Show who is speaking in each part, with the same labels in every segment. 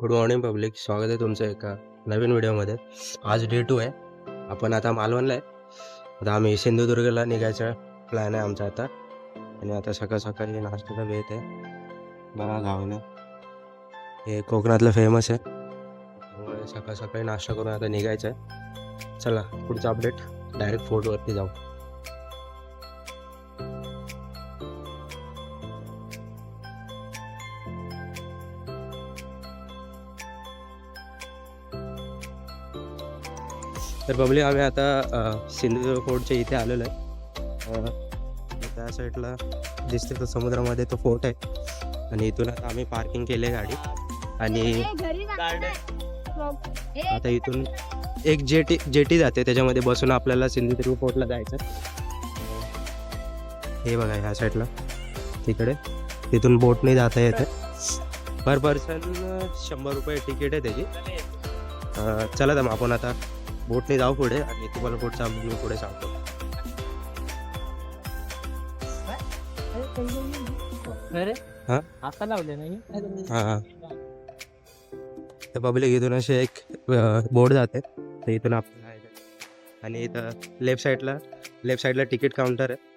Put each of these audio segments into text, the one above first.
Speaker 1: Good morning public स्वागत आहे तुमचं एका नवीन व्हिडिओमध्ये. आज डे टू आहे. आपण आता मालवणला आहे. आता आम्ही सिंधुदुर्गला निघायचा प्लॅन आहे आमचा आता. आणि आता सकाळ सकाळी नाश्त्याचा वेळ आहे. बरा गावनं हे कोकणातलं फेमस आहे. त्यामुळे सकाळ सकाळी नाश्ता करून आता निघायचं आहे. चला पुढचा अपडेट डायरेक्ट फोर्टवरती जाऊ. तर बबली आम्ही आता सिंधुदुर्ग फोर्टच्या इथे आलेलो आहे. अ, त्या साईडला दिसते तो समुद्रामध्ये तो फोर्ट आहे. आणि इथून आता आम्ही पार्किंग केली आहे गाडी. आणि आता इथून एक जेटी जेटी जाते. त्याच्यामध्ये बसून आपल्याला सिंधुदुर्ग फोर्टला जायचं हे बघा ह्या साईडला. तिकडे. तिथून बोटने जाता येते. पर पर्सन शंभर रुपये तिकीट आहे त्याची. अ, चला तर मग आपण आता बोटने जाऊ पुढे आणि तुम्हाला पुढचा मी पुढे सांगतो.
Speaker 2: अरे
Speaker 1: हा?
Speaker 2: आता लावले नाही?
Speaker 1: हां तर पब्लिक इथून असे एक बोर्ड जाते. तर इथून आपल्याला आहे. आणि इथं लेफ्ट साईडला लेफ्ट साईडला तिकीट काउंटर आहे.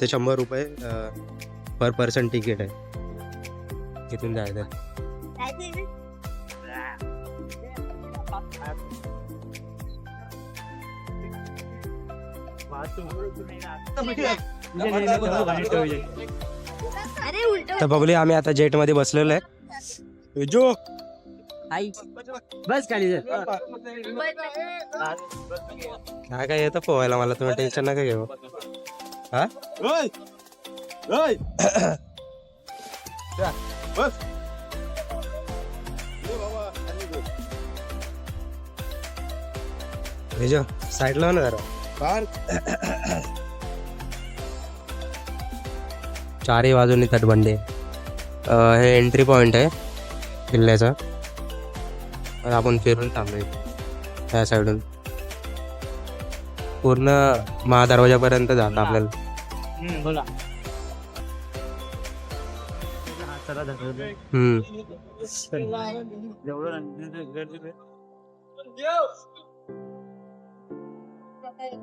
Speaker 1: ते शंभर रुपये पर पर्सन तिकीट आहे. इथून जायचं. तर बघली आम्ही आता जेटमध्ये बसलेलो आहे. जो
Speaker 2: आई बस खाली जा.
Speaker 1: काय काय येतं पोहायला मला? तुम्ही टेन्शन नका घेऊ. हा? हे जो साईडला हो ना जरा. चारही बाजूनी तटबंदी हे एंट्री पॉइंट आहे किल्ल्याचा. तर आपण फिरून थांबलोय त्या साईडून पूर्ण महादरवाजापर्यंत जातं आपल्याला.
Speaker 2: हम्म, आहे.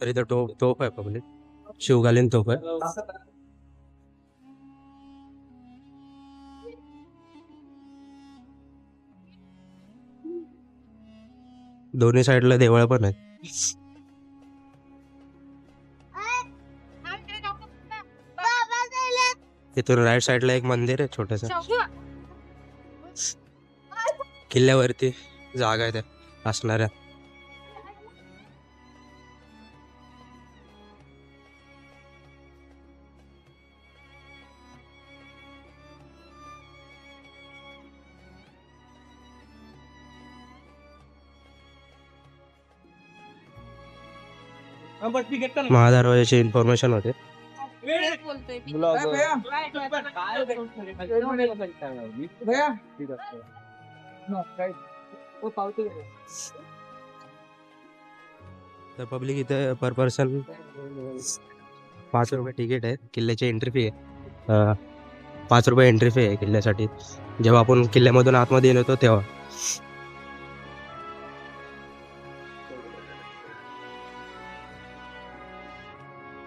Speaker 1: तर इथं टोप तोफ आहे पब्लिक शिवकालीन तोफ आहे. दोन्ही साईडला देवळं पण आहेत. तिथून राईट साईडला एक मंदिर आहे छोटस. किल्ल्यावरती जागा आहे त्या असणाऱ्या. महादरवाजाची इन्फॉर्मेशन होते. तर पब्लिक इथे पर पर्सन पाच रुपये तिकीट आहे किल्ल्याची एंट्री फी आहे. पाच रुपये एंट्री फी आहे किल्ल्यासाठी. जेव्हा आपण किल्ल्यामधून आतमध्ये येतो तेव्हा.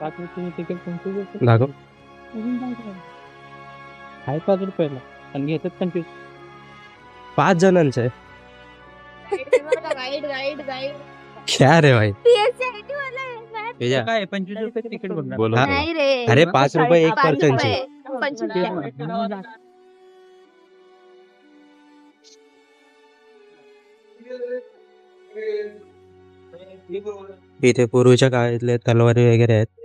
Speaker 2: पाच रुपये तिकीट तुमचं
Speaker 1: दाखव
Speaker 2: आहे पाच रुपयाला. आणि घेतात पंचवीस.
Speaker 1: पाच जणांचं? आहे
Speaker 3: गाईड गाईड गाईड
Speaker 1: क्या रे भाई?
Speaker 3: वाला आहे
Speaker 2: काय पंचवीस रुपये तिकीट
Speaker 1: हा?
Speaker 3: नाही रे.
Speaker 1: अरे पाच रुपये एक
Speaker 3: पाच रुपये. पंचवीस
Speaker 1: इथे पूर्वीच्या काळातले तलवारी वगैरे आहेत.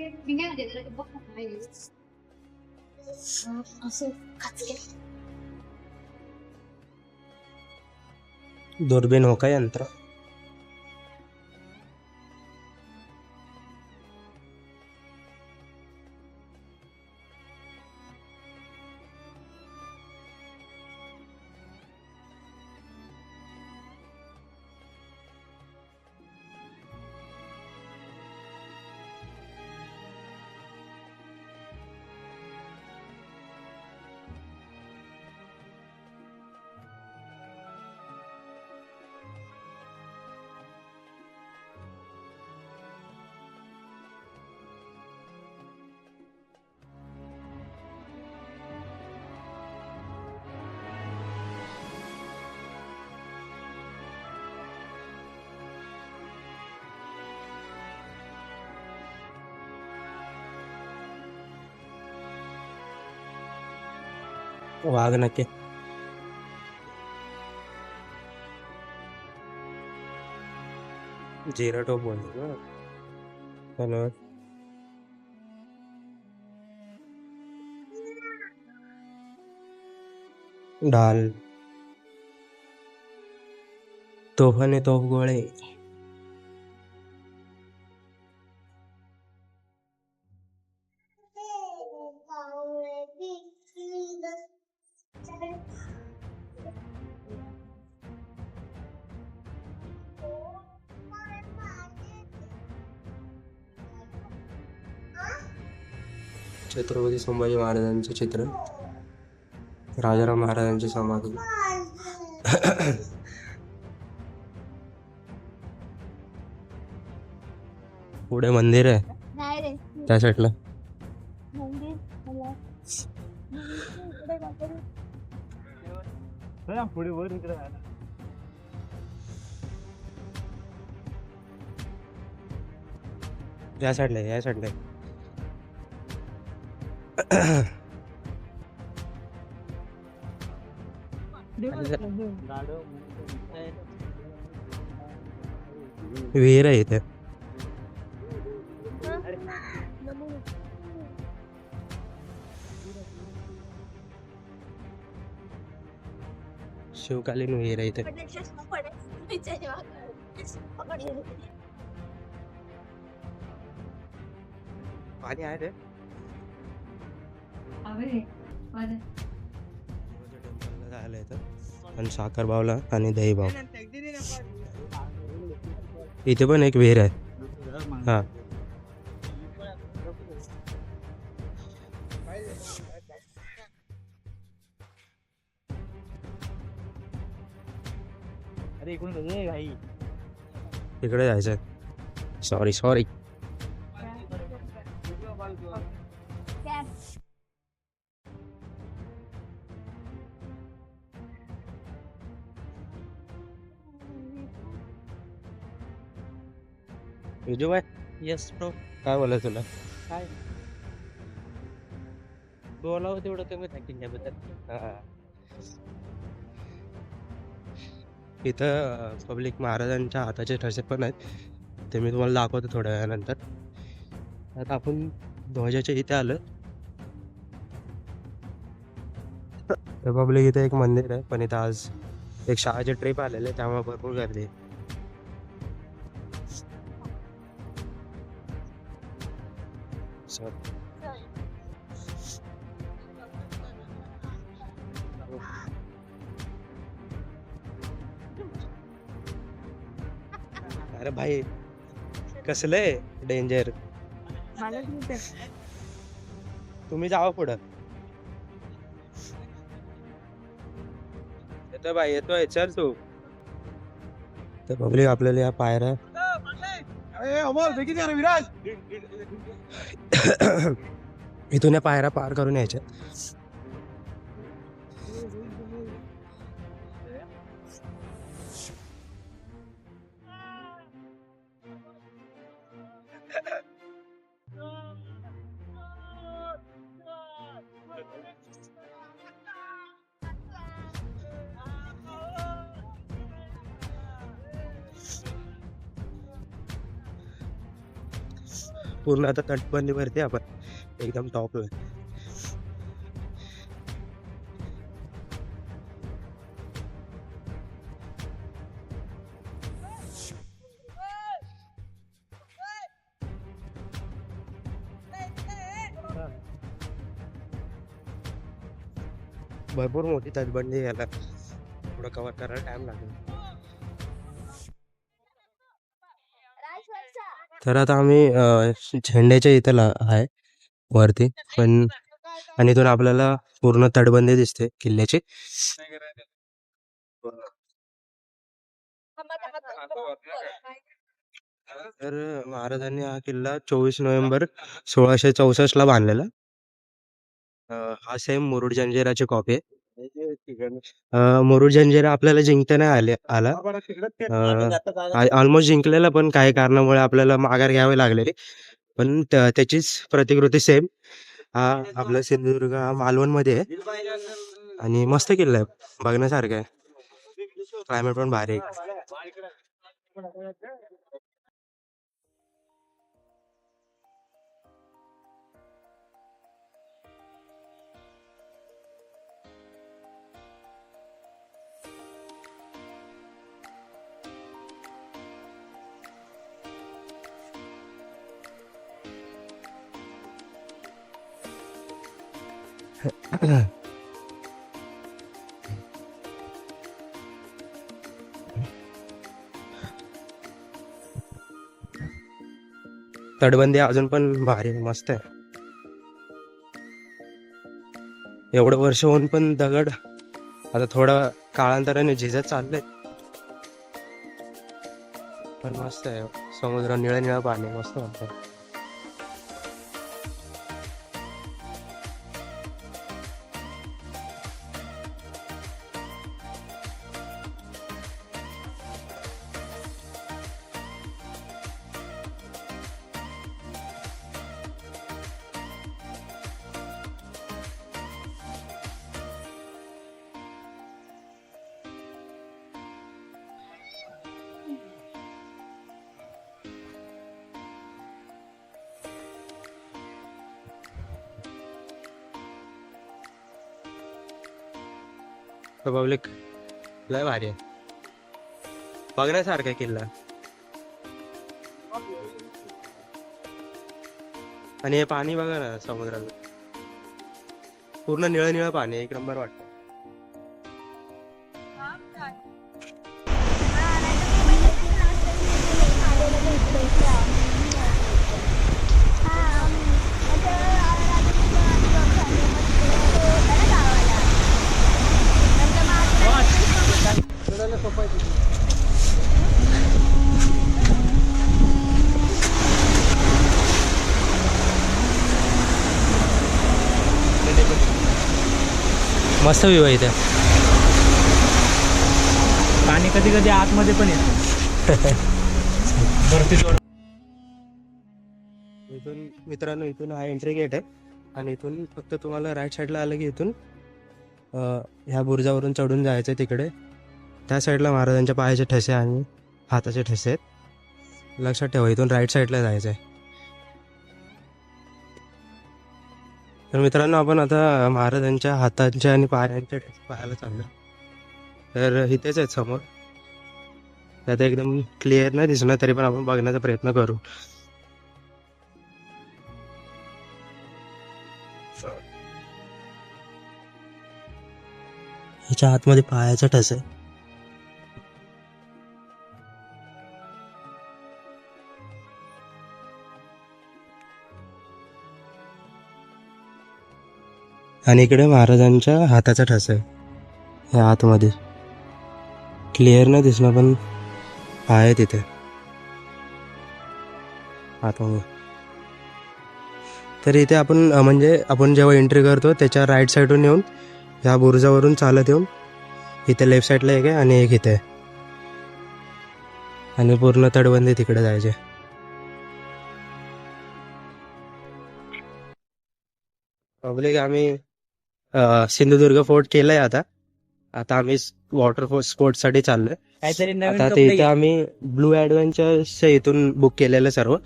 Speaker 1: वास्तू आहेत.
Speaker 3: सगळे आहे
Speaker 1: तानपट्टा
Speaker 3: असं खाचके
Speaker 1: दुर्बीण हो का यंत्र वाघ नक्की जिरा टोप बोलतो ना हॅलो डाल तोफ आणि तोफ गोळे छत्रपती संभाजी महाराजांचे चित्र. राजाराम महाराजांची समाधी. पुढे मंदिर आहे. त्या साईडला
Speaker 2: पुढे वर इकडे
Speaker 1: या साईडला या साईडला. विहीर आहे इथे. शिवकालीन विहीर आहे इथे. पाणी आहे रे. जायला येतं आणि साखर बावला आणि दही भाव इथे पण एक विहीर आहे. हा. तिकडे जायचं sorry sorry Vijubai
Speaker 2: yes bro
Speaker 1: काय बोला तुला?
Speaker 2: काय बोलावं तेवढं कमी सांगेन त्याबद्दल
Speaker 1: इथं पब्लिक महाराजांच्या हाताचे ठसे पण आहेत. ते मी तुम्हाला दाखवतो थोड्या वेळानंतर. आता आपण ध्वजाच्या इथे आलं. पब्लिक इथे एक मंदिर आहे पण इथं आज एक शाळेचे ट्रिप आलेले त्यामुळे भरपूर गर्दी आहे. So, अरे भाई कसलंय डेंजर तुम्ही जावा पुढं. येतोय भाई येतोय चल तू. तर पब्लिक आपल्याला या पायऱ्या इथून या पायऱ्या पार करून यायच्या. पूर्ण आता तटबंदीवरती आपण एकदम टॉपला भरपूर मोठी तटबंदी याला थोडं कवर करायला टाइम लागेल. तर आता आम्ही झेंड्याच्या इथं ला- आहे वरती. पण आणि इथून आपल्याला पूर्ण तटबंदी दिसते किल्ल्याची. तर महाराजांनी हा किल्ला चोवीस नोव्हेंबर सोळाशे चौसष्ट ला बांधलेला. हा सेम मुरुड जंजिराची कॉपी आहे. अ, मुरुड जंजिरा आपल्याला जिंकता नाही आले. आला ऑलमोस्ट जिंकलेला पण काही कारणामुळे आपल्याला माघार घ्यावे लागले पण त्या- त्याचीच प्रतिकृती सेम हा आपला सिंधुदुर्ग हा मालवणमध्ये आहे. आणि मस्त किल्ला आहे. बघण्यासारखं आहे. क्लायमेट पण भारी आहे. तटबंदी अजून पण भारी आहे, मस्त आहे. एवढं वर्ष होऊन पण दगड आता थोडं काळांतराने झिजत चाललंय. पण मस्त आहे समुद्र निळं निळं पाणी मस्त वाटतं रिपब्लिक लय भारी आहे. बघण्यासारखा आहे किल्ला. आणि हे पाणी बघा ना समुद्राला पूर्ण निळं निळं पाणी एक नंबर वाटतं. मस्त व्ह्यू आहे इथे.
Speaker 2: पाणी कधी कधी आतमध्ये पण येतं.
Speaker 1: इथून मित्रांनो इथून हा एंट्री गेट आहे. आणि इथून फक्त तुम्हाला राईट साईडला आलं की इथून अं, ह्या बुर्जावरून चढून जायचं आहे तिकडे. त्या साईडला महाराजांच्या पायाचे ठसे आणि हाताचे ठसे आहेत. लक्षात ठेवा इथून राईट साईडला जायचं आहे तर मित्रांनो आपण आता महाराजांच्या हातांच्या आणि पायांच्या पाहायला चाललो तर इथेच आहेत समोर. आता एकदम क्लिअर नाही दिसणार तरी पण आपण बघण्याचा प्रयत्न करू. ह्याच्या आतमध्ये पायाचा ठस आहे. आणि इकडे महाराजांच्या हाताचा ठस आहे. ह्या आतमध्ये. क्लिअर नाही दिसणार पण आहे तिथे. आतमध्ये. तर इथे आपण म्हणजे आपण जेव्हा एंट्री करतो त्याच्या राईट साईडून येऊन ह्या बुरुजावरून चालत येऊन इथे लेफ्ट साईडला एक आहे आणि एक इथे आहे. आणि पूर्ण तटबंदी तिकडे जायचे. पब्लिक आम्ही सिंधुदुर्ग फोर्ट केलंय आता. आता आम्ही वॉटर स्पोर्ट्ससाठी चाललोय.
Speaker 2: काहीतरी
Speaker 1: आता ते इथं. आम्ही ब्लू ॲडव्हेंचर्सच्या इथून बुक केलेलं सर्व.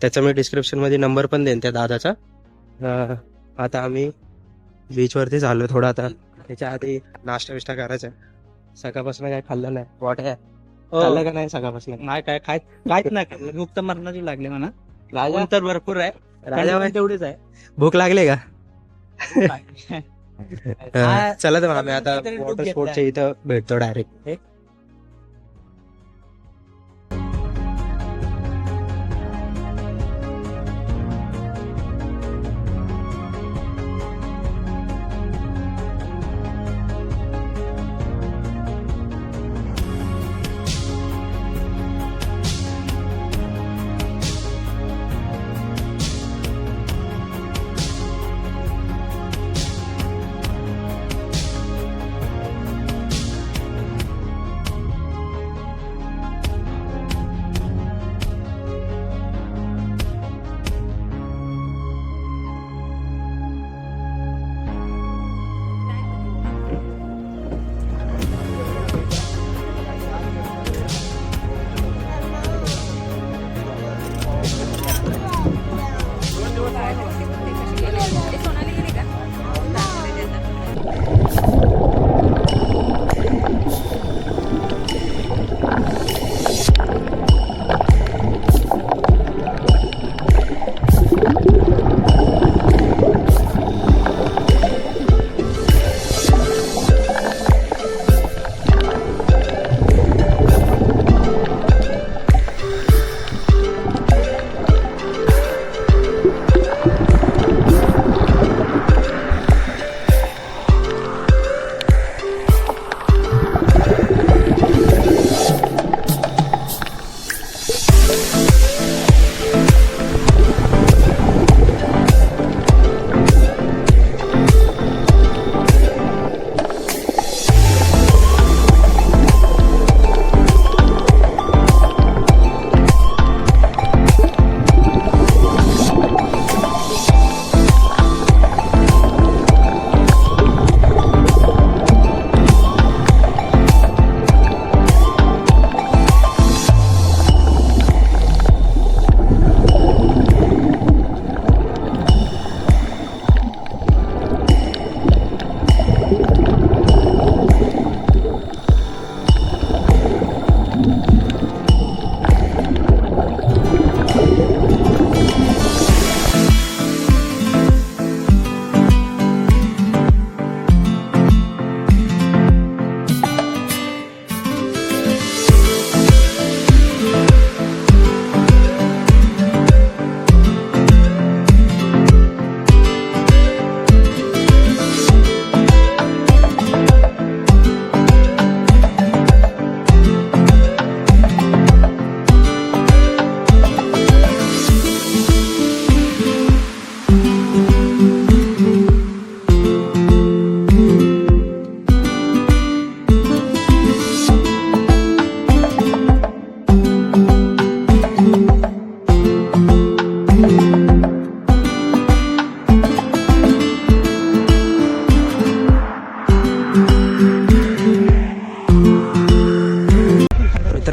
Speaker 1: त्याचा मी डिस्क्रिप्शनमध्ये नंबर पण देईन त्या दादाचा. आता आम्ही बीचवरती चाललो थोडं आता. त्याच्या आधी नाश्ता बिष्टा करायचा सकाळपासून काय खाल्लं नाही. वॉट आहे?
Speaker 2: हो.
Speaker 1: खाल्लं का नाही सकाळपासून?
Speaker 2: नाही काय काय काहीच नाही खाल्लं. मुक्त मरणाची लागले म्हणा.
Speaker 1: राजा?
Speaker 2: तर भरपूर आहे.
Speaker 1: राजा
Speaker 2: तेवढीच आहे.
Speaker 1: भूक लागली का? चला तर आम्ही आता वॉटर. स्पोर्टच्या इथं भेटतो डायरेक्ट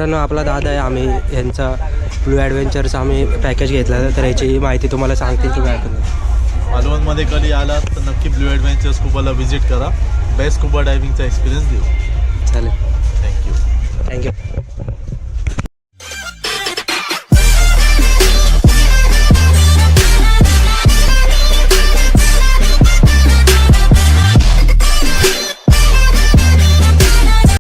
Speaker 1: मित्रांनो आपला दादा आहे. आम्ही यांचा ब्लू ॲडव्हेंचरचा आम्ही पॅकेज घेतला तर याची माहिती तुम्हाला सांगतील तुम्ही
Speaker 4: मालवणमध्ये कधी आलात तर नक्की ब्लू ॲडव्हेंचर स्कुबाला व्हिजिट करा. बेस्ट स्कुबा डायव्हिंगचा एक्सपिरियन्स देऊ.
Speaker 1: चालेल.
Speaker 4: Thank you
Speaker 1: thank you